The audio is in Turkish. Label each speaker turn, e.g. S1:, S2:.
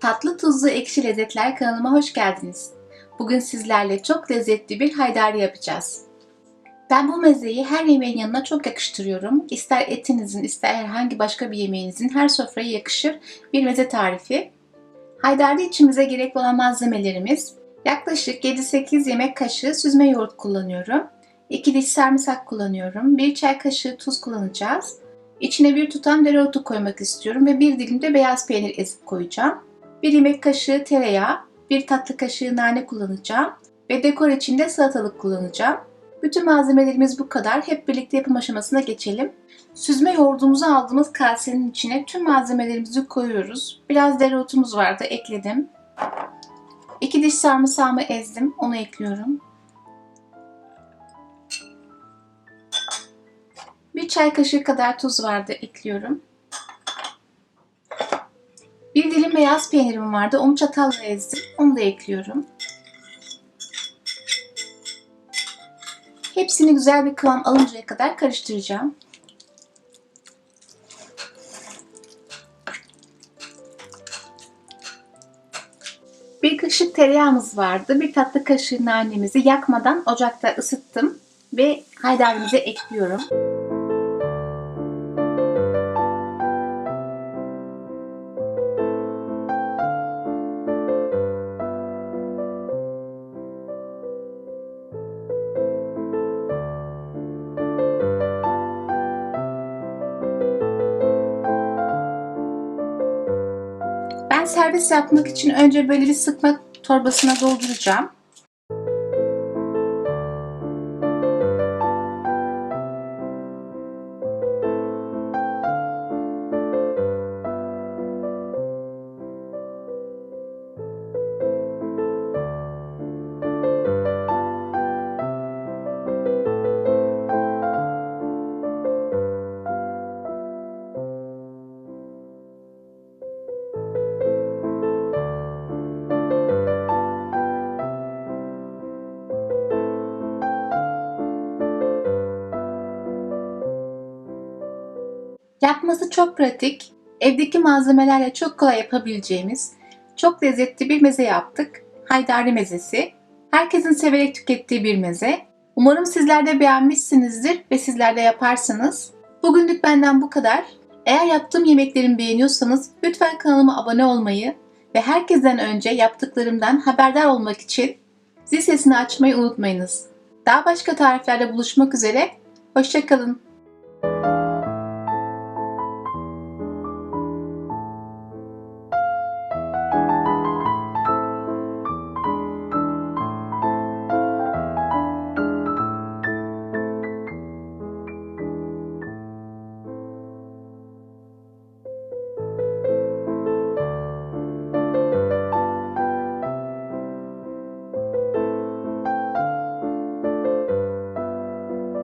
S1: Tatlı tuzlu ekşi lezzetler kanalıma hoş geldiniz. Bugün sizlerle çok lezzetli bir haydari yapacağız. Ben bu mezeyi her yemeğin yanına çok yakıştırıyorum. İster etinizin ister herhangi başka bir yemeğinizin her sofraya yakışır bir meze tarifi. Haydari içimize gerekli olan malzemelerimiz yaklaşık 7-8 yemek kaşığı süzme yoğurt kullanıyorum. 2 diş sarımsak kullanıyorum. 1 çay kaşığı tuz kullanacağız. İçine bir tutam dereotu koymak istiyorum ve bir dilim de beyaz peynir ezip koyacağım. 1 yemek kaşığı tereyağı, 1 tatlı kaşığı nane kullanacağım ve dekor için de salatalık kullanacağım. Bütün malzemelerimiz bu kadar. Hep birlikte yapım aşamasına geçelim. Süzme yoğurdumuzu aldığımız kasenin içine tüm malzemelerimizi koyuyoruz. Biraz dereotumuz vardı, ekledim. 2 diş sarımsağımı ezdim, onu ekliyorum. Çay kaşığı kadar tuz vardı, ekliyorum. Bir dilim beyaz peynirim vardı. Onu çatalla ezdim. Onu da ekliyorum. Hepsini güzel bir kıvam alıncaya kadar karıştıracağım. Bir kaşık tereyağımız vardı. Bir tatlı kaşığı nanemizi yakmadan ocakta ısıttım ve haydarimize ekliyorum. Ben servis yapmak için önce böyle bir sıkma torbasına dolduracağım. Yapması çok pratik, evdeki malzemelerle çok kolay yapabileceğimiz, çok lezzetli bir meze yaptık. Haydari mezesi. Herkesin severek tükettiği bir meze. Umarım sizler de beğenmişsinizdir ve sizler de yaparsınız. Bugünlük benden bu kadar. Eğer yaptığım yemeklerimi beğeniyorsanız lütfen kanalıma abone olmayı ve herkesten önce yaptıklarımdan haberdar olmak için zil sesini açmayı unutmayınız. Daha başka tariflerde buluşmak üzere. Hoşçakalın.